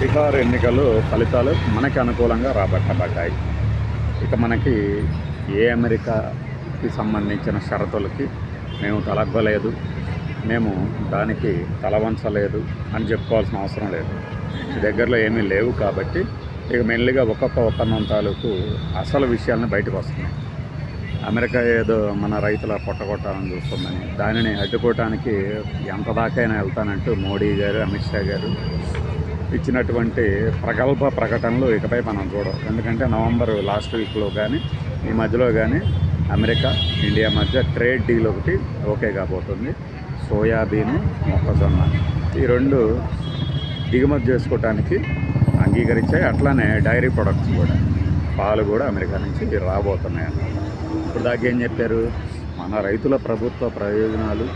బీహార్ ఎన్నికలు ఫలితాలు మనకి అనుకూలంగా రాబట్టబడ్డాయి. ఇక మనకి ఏ అమెరికాకి సంబంధించిన షరతులకి మేము తలగ్గలేదు. మేము దానికి తలవంచలేదు అని చెప్పుకోవాల్సిన అవసరం లేదు. దగ్గరలో ఏమీ లేవు కాబట్టి ఇక మెల్లిగా ఒక్కొక్క ఒప్పందం తాలూకు అసలు విషయాలను బయటకు వస్తున్నాయి. అమెరికా ఏదో మన రైతుల పొట్టగొట్టాలని చూస్తుందని దానిని అడ్డుకోవటానికి ఎంత దాకైనా వెళ్తానంటూ మోడీ గారు అమిత్ షా గారు ఇచ్చినటువంటి ప్రగల్భ ప్రకటనలు ఇకపై మనం చూడం ఎందుకంటే నవంబర్ లాస్ట్ వీక్లో కానీ ఈ మధ్యలో కానీ అమెరికా ఇండియా మధ్య ట్రేడ్ డీల్ ఒకటి ఓకే కాబోతుంది. సోయాబీన్ మొక్కజొన్న. ఈ రెండు దిగుమతి చేసుకోవటానికి అంగీకరించాయి. అట్లానే డైరీ ప్రొడక్ట్స్ కూడా. పాలు కూడా అమెరికా నుంచి రాబోతున్నాయి అన్నమాట ఇప్పుడు దాకా ఏం చెప్పారు? మన రైతుల ప్రభుత్వ ప్రయోజనాలు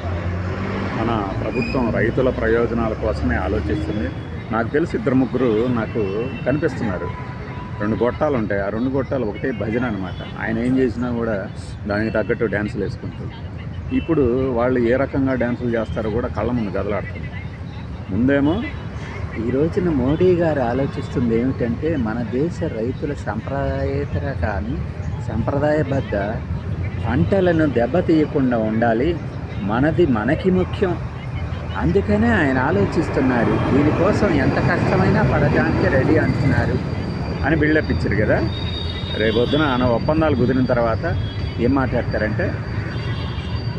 మన ప్రభుత్వం రైతుల ప్రయోజనాల కోసమే ఆలోచిస్తుంది. నాకు తెలిసి ఇద్దరు ముగ్గురు నాకు కనిపిస్తున్నారు. రెండు గొట్టాలు ఉంటాయి. ఆ రెండు గొట్టాలు ఒకటే భజన అనమాట ఆయన ఏం చేసినా కూడా దానికి తగ్గట్టు డ్యాన్సులు వేసుకుంటారు ఇప్పుడు వాళ్ళు ఏ రకంగా డ్యాన్సులు చేస్తారో కూడా కళ్ళ ముందు గదలాడుతుంది. ముందేమో ఈ రోజున మోడీ గారు ఆలోచిస్తుంది ఏమిటంటే మన దేశ రైతుల సంప్రదాయేతర కానీ సంప్రదాయబద్ధ పంటలను దెబ్బతీయకుండా ఉండాలి. మనది మనకి ముఖ్యం. అందుకనే ఆయన ఆలోచిస్తున్నారు దీనికోసం ఎంత కష్టమైనా పడటానికి రెడీ అంటున్నారు అని బిల్డప్ ఇచ్చారు కదా. రేపొద్దున ఆయన ఒప్పందాలు కుదిరిన తర్వాత ఏం మాట్లాడతారంటే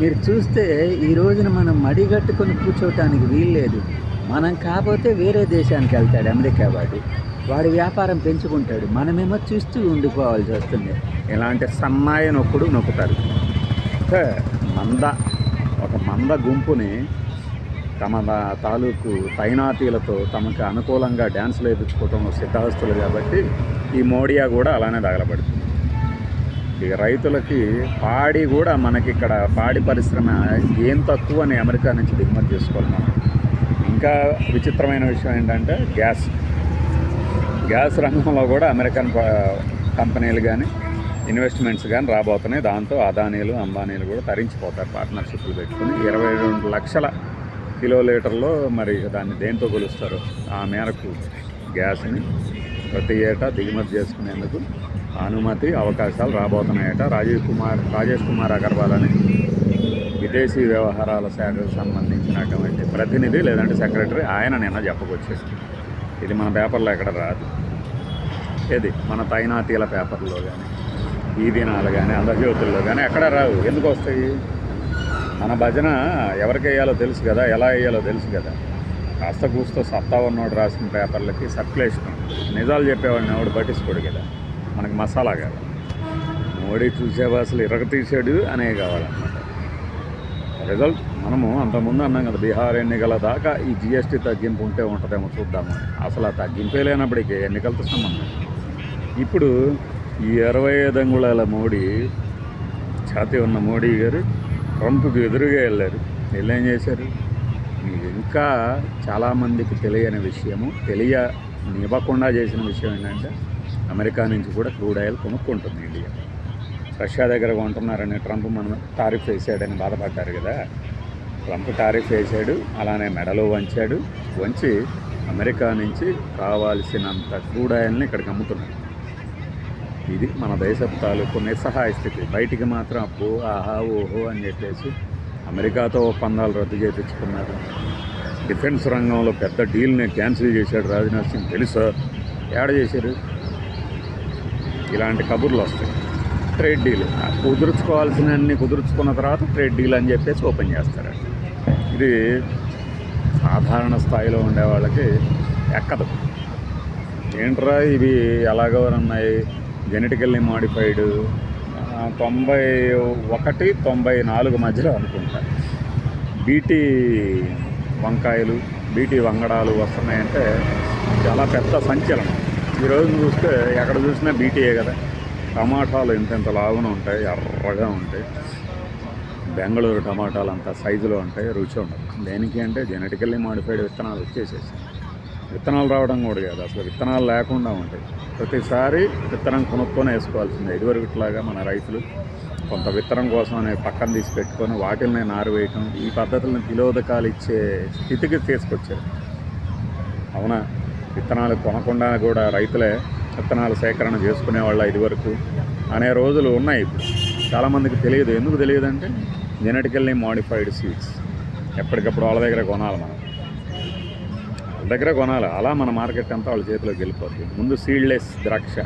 మీరు చూస్తే ఈ రోజున మనం మడిగట్టుకొని కూర్చోవటానికి వీల్లేదు మనం కాకపోతే వేరే దేశానికి వెళ్తాడు అమెరికా వాడు. వాడి వ్యాపారం పెంచుకుంటాడు. మనమేమో చూస్తూ ఉండిపోవాల్సి వస్తుంది. ఇలాంటి సన్నాయి నొక్కుడు నొక్కుతారు. మంద ఒక మంద గుంపుని తమ తాలూకు తైనాతీలతో తమకు అనుకూలంగా డ్యాన్సులు వేయించుకోవటంలో సిద్ధాస్తులు కాబట్టి ఈ మోడియా కూడా అలానే తగలబడుతుంది. ఈ రైతులకి పాడి కూడా మనకి ఇక్కడ పాడి పరిశ్రమ ఏం తక్కువ అని అమెరికా నుంచి దిగుమతి చేసుకోవాలి మనం. ఇంకా విచిత్రమైన విషయం ఏంటంటే గ్యాస్. గ్యాస్ రంగంలో కూడా అమెరికన్ కంపెనీలు కానీ ఇన్వెస్ట్మెంట్స్ కానీ రాబోతున్నాయి. దాంతో అదానీలు అంబానీలు కూడా తరించిపోతారు. పార్ట్నర్షిప్లు పెట్టుకుని ఇరవై రెండు లక్షల కిలోలీటర్లో మరి దాన్ని దేంతో కొలుస్తారు? ఆ మేరకు గ్యాస్ని ప్రతి ఏటా దిగుమతి చేసుకునేందుకు అనుమతి అవకాశాలు రాబోతున్నాయట. రాజీవ్ కుమార్ రాజేష్ కుమార్ అగర్వాల్ అని విదేశీ వ్యవహారాల శాఖకు సంబంధించినటువంటి ప్రతినిధి లేదంటే సెక్రటరీ ఆయన నిన్న చెప్పుకొచ్చేసి ఇది మన పేపర్లో ఎక్కడ రాదు. ఏది? మన తైనాతీల పేపర్లో కానీ ఈ దినాలు కానీ అందజ్యోతుల్లో కానీ ఎక్కడ రావు? ఎందుకు వస్తాయి? మన భజన ఎవరికి వేయాలో తెలుసు కదా ఎలా వేయాలో తెలుసు కదా. కాస్త కూస్తో సత్తా ఉన్నోడు రాసిన పేపర్లకి సర్క్యులేషన్ నిజాలు చెప్పేవాడిని ఎవడు పట్టించుకోడు కదా. మనకి మసాలా కాదు మోడీ చూసేవా అసలు ఇరగ తీసాడు అనే కావాలన్నమాట. రిజల్ట్ మనము అంతకుముందు అన్నాం కదా బీహార్ ఎన్నికల దాకా ఈ జిఎస్టీ తగ్గింపు ఉంటే ఉంటుందేమో చూద్దాము అసలు ఆ తగ్గింపే లేనప్పటికీ ఎన్నికలతో సంబంధం ఇప్పుడు ఈ ఇరవై ఐదు అంగుళాల మోడీ ఛాతీ ఉన్న మోడీ గారు ట్రంప్కి ఎదురుగా వెళ్ళారు. వెళ్ళి ఏం చేశారు? ఇంకా చాలామందికి తెలియని విషయము తెలియనివ్వకుండా చేసిన విషయం ఏంటంటే అమెరికా నుంచి కూడా క్రూడ్ ఆయిల్ కొనుక్కుంటుంది ఇండియా. రష్యా దగ్గర కొంటున్నారని ట్రంప్ మనం టారిఫ్ వేసాడని బాధపడ్డారు కదా. ట్రంప్ టారిఫ్ వేసాడు అలానే మెడలో వంచాడు. వంచి అమెరికా నుంచి కావాల్సినంత క్రూడ్ ఆయిల్ని ఇక్కడికి అమ్ముతున్నాడు ఇది మన దేశ తాలూకు నిస్సహాయ స్థితి. బయటికి మాత్రం అప్పు ఆహా ఓహో అని చెప్పేసి అమెరికాతో ఒప్పందాలు రద్దు చేయించుకున్నారు డిఫెన్స్ రంగంలో పెద్ద డీల్ని క్యాన్సిల్ చేశాడు రాజ్నాథ్ సింగ్. తెలుసా? ఏడ చేశారు? ఇలాంటి కబుర్లు వస్తాయి. Trade deal. కుదుర్చుకోవాల్సినన్ని కుదుర్చుకున్న తర్వాత ట్రేడ్ డీల్ అని చెప్పేసి ఓపెన్ చేస్తారు. ఇది సాధారణ స్థాయిలో ఉండే వాళ్ళకి ఎక్కదు. ఏంట్రా ఇవి? ఎలాగో ఉన్నాయి? జెనెటికల్లీ మాడిఫైడ్ తొంభై ఒకటి తొంభై నాలుగు మధ్యలో అనుకుంటా. బీటీ వంకాయలు బీటీ వంగడాలు వస్తున్నాయంటే చాలా పెద్ద సంచలనం. ఈరోజు చూస్తే ఎక్కడ చూసినా బీటీయే కదా. టమాటాలు ఇంత ఇంత ఉంటాయి ఎర్రగా ఉంటాయి. బెంగళూరు టమాటాలు అంత సైజులో ఉంటాయి రుచి ఉండదు. దేనికి అంటే జెనెటికల్లీ మాడిఫైడ్ విత్తనాలు వచ్చేసేసి విత్తనాలు రావడం కూడా కాదు. అసలు విత్తనాలు లేకుండా ఉంటాయి. ప్రతిసారి విత్తనం కొనుక్కొని వేసుకోవాల్సిందే. ఇదివరకు ఇట్లాగా మన రైతులు కొంత విత్తనం కోసం అనే పక్కన తీసి పెట్టుకొని వాటిల్ని నారు వేయటం ఈ పద్ధతులను తిలోదకాలు ఇచ్చే స్థితికి తీసుకొచ్చారు. అవునా? విత్తనాలు కొనకుండా కూడా రైతులే విత్తనాలు సేకరణ చేసుకునే వాళ్ళ ఇదివరకు అనే రోజులు ఉన్నాయి ఇప్పుడు. చాలామందికి తెలియదు. ఎందుకు తెలియదు అంటే జెనెటికల్లీ మాడిఫైడ్ సీడ్స్. ఎప్పటికప్పుడు వాళ్ళ దగ్గర కొనాలి మనం. వాళ్ళ దగ్గర కొనాలి. అలా మన మార్కెట్ అంతా వాళ్ళ చేతిలోకి వెళ్ళిపోతుంది ముందు సీడ్లెస్ ద్రాక్ష.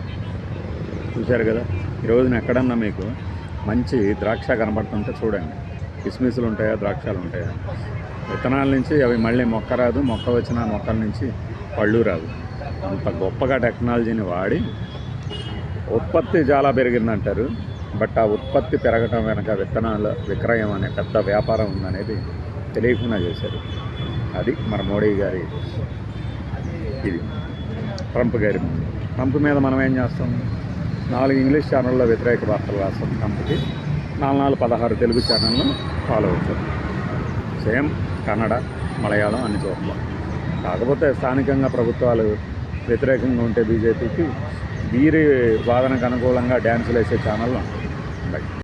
చూశారు కదా? ఈ రోజున ఎక్కడన్నా మీకు మంచి ద్రాక్ష కనబడుతుంటే చూడండి. కిస్మిస్లు ఉంటాయా? ద్రాక్షలు ఉంటాయా? విత్తనాల నుంచి అవి మళ్ళీ మొక్క రాదు. మొక్క వచ్చిన మొక్కల నుంచి పళ్ళు రాదు అంత గొప్పగా టెక్నాలజీని వాడి ఉత్పత్తి చాలా పెరిగిందంటారు. బట్ ఆ ఉత్పత్తి పెరగటం వెనక విత్తనాల విక్రయం అనే పెద్ద వ్యాపారం ఉందనేది తెలియకుండా చేశారు. అది మన మోడీ గారి ఇది. ట్రంప్ గారి ట్రంప్ మీద మనం ఏం చేస్తాం? నాలుగు ఇంగ్లీష్ ఛానల్లో వ్యతిరేక వార్తలు రాస్తాం ట్రంప్కి. నాలుగు నాలుగు పదహారు తెలుగు ఛానల్ను ఫాలో అవుతాం. సేమ్ కన్నడ మలయాళం అన్ని చోట్ల. కాకపోతే స్థానికంగా ప్రభుత్వాలు వ్యతిరేకంగా ఉంటే బీజేపీకి వీరి వాదనకు అనుకూలంగా డ్యాన్సులు వేసే ఛానళ్ళు ఉంటాయి.